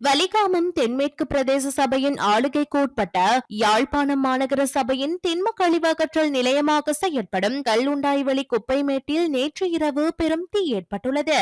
வலிகாமம் தென்மேற்கு பிரதேச சபையின் ஆளுகைக்கு உட்பட்ட யாழ்ப்பாணம் மாநகர சபையின் திண்ம கழிவகற்றல் நிலையமாக செயற்படும் கல்லுண்டாய்வெளி குப்பை மேட்டில் நேற்று இரவு பெரும் தீ ஏற்பட்டுள்ளது.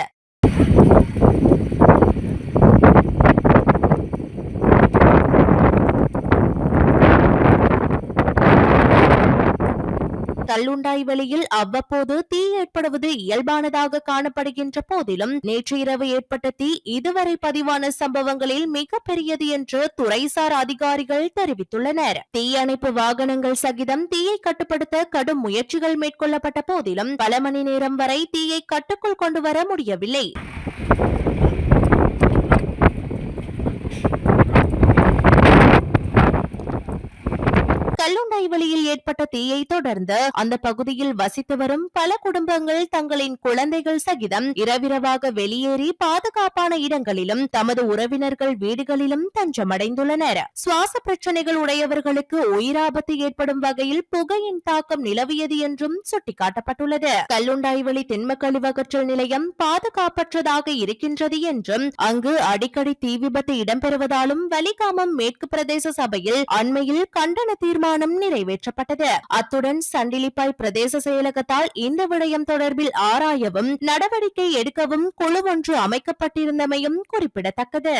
கல்லுண்டாய் வெளியில் அவ்வப்போது தீ ஏற்படுவது இயல்பானதாக காணப்படுகின்ற போதிலும் நேற்று இரவு ஏற்பட்ட தீ இதுவரை பதிவான சம்பவங்களில் மிகப்பெரியது என்று துறைசார் அதிகாரிகள் தெரிவித்துள்ளனர். தீயணைப்பு வாகனங்கள் சகிதம் தீயை கட்டுப்படுத்த கடும் முயற்சிகள் மேற்கொள்ளப்பட்ட போதிலும் பல மணி நேரம் வரை தீயை கட்டுக்குள் கொண்டு வர முடியவில்லை. கல்லுண்டாய் வழியில் ஏற்பட்ட தீயை தொடர்ந்து அந்த பகுதியில் வசித்து வரும் பல குடும்பங்கள் தங்களின் குழந்தைகள் சகிதம் இரவிரவாக வெளியேறி பாதுகாப்பான இடங்களிலும் தமது உறவினர்கள் வீடுகளிலும் தஞ்சமடைந்துள்ளனர். சுவாச பிரச்சனைகள் உடையவர்களுக்கு உயிராபத்து ஏற்படும் வகையில் புகையின் தாக்கம் நிலவியது என்றும் சுட்டிக்காட்டப்பட்டுள்ளது. கல்லுண்டாய் வழி திண்ம கழிவகற்றல் நிலையம் பாதுகாப்பற்றதாக இருக்கின்றது என்றும் அங்கு அடிக்கடி தீ விபத்து இடம்பெறுவதாலும் வலிகாமம் மேற்கு பிரதேச சபையில் அண்மையில் கண்டன தீர்மானம் தீர்மானம் நிறைவேற்றப்பட்டது. அத்துடன் சண்டிலிப்பாய் பிரதேச செயலகத்தால் இந்த விடயம் தொடர்பில் ஆராயவும் நடவடிக்கை எடுக்கவும் குழு ஒன்று அமைக்கப்பட்டிருந்தமையும் குறிப்பிடத்தக்கது.